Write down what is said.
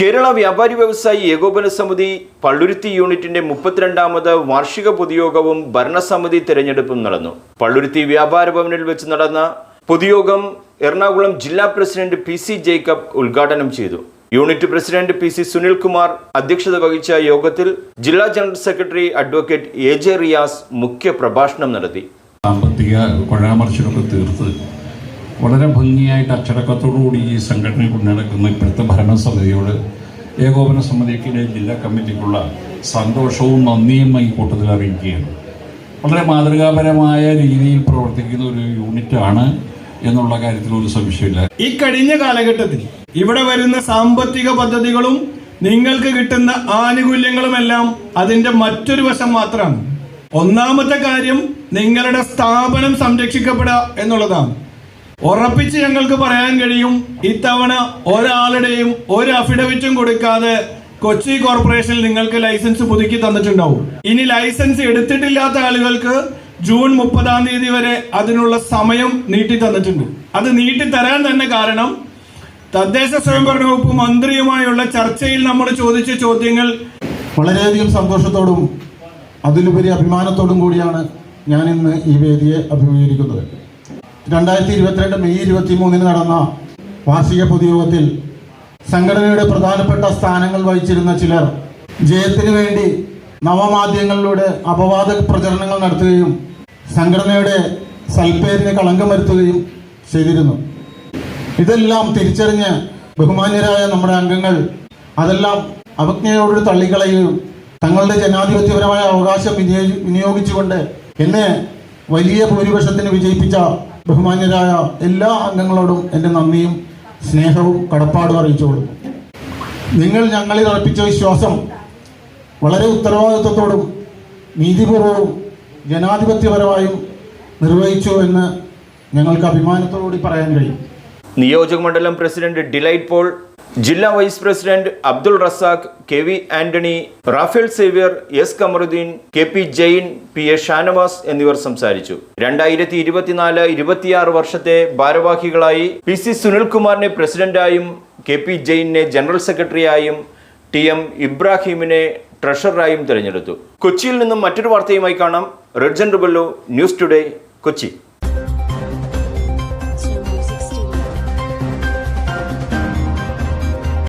കേരള വ്യാപാരി വ്യവസായി ഏകോപന സമിതി പള്ളുരുത്തി യൂണിറ്റിന്റെ മുപ്പത്തിരണ്ടാമത് വാർഷിക പൊതുയോഗവും ഭരണസമിതി തെരഞ്ഞെടുപ്പും നടന്നു. പള്ളുരുത്തി വ്യാപാര ഭവനിൽ വെച്ച് നടന്ന പൊതുയോഗം എറണാകുളം ജില്ലാ പ്രസിഡന്റ് പി സി ജേക്കബ് ഉദ്ഘാടനം ചെയ്തു. Unit president P C Sunilkumar അധ്യക്ഷത വഹിച്ച യോഗത്തിൽ ജില്ലാ general secretary advocate A J Riyas മുഖ്യ പ്രഭാഷണം നടത്തി. സാമ്പത്തിക പരാമർശമൊക്കെ തീർത്ത് വളരെ ഭംഗിയായിട്ട് അച്ചടക്കത്തോടുകൂടി ഈ സംഘടന കൊണ്ട് നടക്കുന്ന ഇപ്പോഴത്തെ ഭരണസമിതിയോട് ഏകോപന സമിതിക്കിടെ ജില്ലാ കമ്മിറ്റിക്കുള്ള സന്തോഷവും നന്ദിയും ഈ കൂട്ടത്തിൽ അറിയിക്കുകയാണ്. വളരെ മാതൃകാപരമായ രീതിയിൽ പ്രവർത്തിക്കുന്ന ഒരു യൂണിറ്റാണ് എന്നുള്ള കാര്യത്തിൽ ഒരു സംശയമില്ല. ഈ കഴിഞ്ഞ കാലഘട്ടത്തിൽ ഇവിടെ വരുന്ന സാമ്പത്തിക പദ്ധതികളും നിങ്ങൾക്ക് കിട്ടുന്ന ആനുകൂല്യങ്ങളുമെല്ലാം അതിന്റെ മറ്റൊരു വശം മാത്രമാണ്. ഒന്നാമത്തെ കാര്യം നിങ്ങളുടെ സ്ഥാപനം സംരക്ഷിക്കപ്പെടുക എന്നുള്ളതാണ്. ഉറപ്പിച്ച് ഞങ്ങൾക്ക് പറയാൻ കഴിയും ഇത്തവണ ഒരാളുടെയും ഒരു അഫിഡവിറ്റും കൊടുക്കാതെ കൊച്ചി കോർപ്പറേഷനിൽ നിങ്ങൾക്ക് ലൈസൻസ് പുതുക്കി തന്നിട്ടുണ്ടാവും. ഇനി ലൈസൻസ് എടുത്തിട്ടില്ലാത്ത ആളുകൾക്ക് ജൂൺ മുപ്പതാം തീയതി വരെ അതിനുള്ള സമയം നീട്ടി തന്നിട്ടുണ്ട്. അത് നീട്ടി തരാൻ തന്നെ കാരണം തദ്ദേശ സ്വയംഭരണ വകുപ്പ് മന്ത്രിയുമായുള്ള ചർച്ചയിൽ നമ്മൾ ചോദിച്ച ചോദ്യങ്ങൾ വളരെയധികം സന്തോഷത്തോടും അതിലുപരി അഭിമാനത്തോടും കൂടിയാണ് ഞാൻ ഇന്ന് ഈ വേദിയെ അഭിമുഖീകരിക്കുന്നത്. രണ്ടായിരത്തി ഇരുപത്തിരണ്ട് മെയ് ഇരുപത്തി മൂന്നിന് നടന്ന വാർഷിക പൊതുയോഗത്തിൽ സംഘടനയുടെ പ്രധാനപ്പെട്ട സ്ഥാനങ്ങൾ വഹിച്ചിരുന്ന ചിലർ ജയത്തിനു വേണ്ടി നവമാധ്യമങ്ങളിലൂടെ അപവാദ പ്രചരണങ്ങൾ നടത്തുകയും സംഘടനയുടെ സൽപ്പേരിന് കളങ്കം വരുത്തുകയും ചെയ്തിരുന്നു. ഇതെല്ലാം തിരിച്ചറിഞ്ഞ് ബഹുമാന്യരായ നമ്മുടെ അംഗങ്ങൾ അതെല്ലാം അവജ്ഞയോട് തള്ളിക്കളയുകയും തങ്ങളുടെ ജനാധിപത്യപരമായ അവകാശം വിനിയോഗിച്ചുകൊണ്ട് എന്നെ വലിയ ഭൂരിപക്ഷത്തിന് വിജയിപ്പിച്ച ബഹുമാന്യരായ എല്ലാ അംഗങ്ങളോടും എന്റെ നന്ദിയും സ്നേഹവും കടപ്പാടും അറിയിച്ചോളൂ നിങ്ങൾ ഞങ്ങളിൽ അർപ്പിച്ച വിശ്വാസം വളരെ ഉത്തരവാദിത്വത്തോടും നീതിപൂർവവും ജനാധിപത്യപരമായും നിർവഹിച്ചു എന്ന് ഞങ്ങൾക്ക് അഭിമാനത്തോടുകൂടി പറയാൻ കഴിയും. നിയോജക മണ്ഡലം പ്രസിഡന്റ് ഡിലൈറ്റ് പോൾ ജില്ലാ vice president Abdul Razak K V Antony Raphael Xavier S Kamaruddin K P Jain P A Shanavas എന്നിവർ സംസാരിച്ചു. രണ്ടായിരത്തി ഇരുപത്തിനാല് ഇരുപത്തിയാറ് വർഷത്തെ ഭാരവാഹികളായി പി സി സുനിൽകുമാറിനെ പ്രസിഡന്റായും കെ പി ജെയിനെ ജനറൽ സെക്രട്ടറിയായും ടി എം ഇബ്രാഹിമിനെ ട്രഷററായും തിരഞ്ഞെടുത്തു. കൊച്ചിയിൽ നിന്നും മറ്റൊരു വാർത്തയുമായി കാണാം. റെഡ്ജൻ റുബല്ലോ ന്യൂസ് ടുഡേ കൊച്ചി.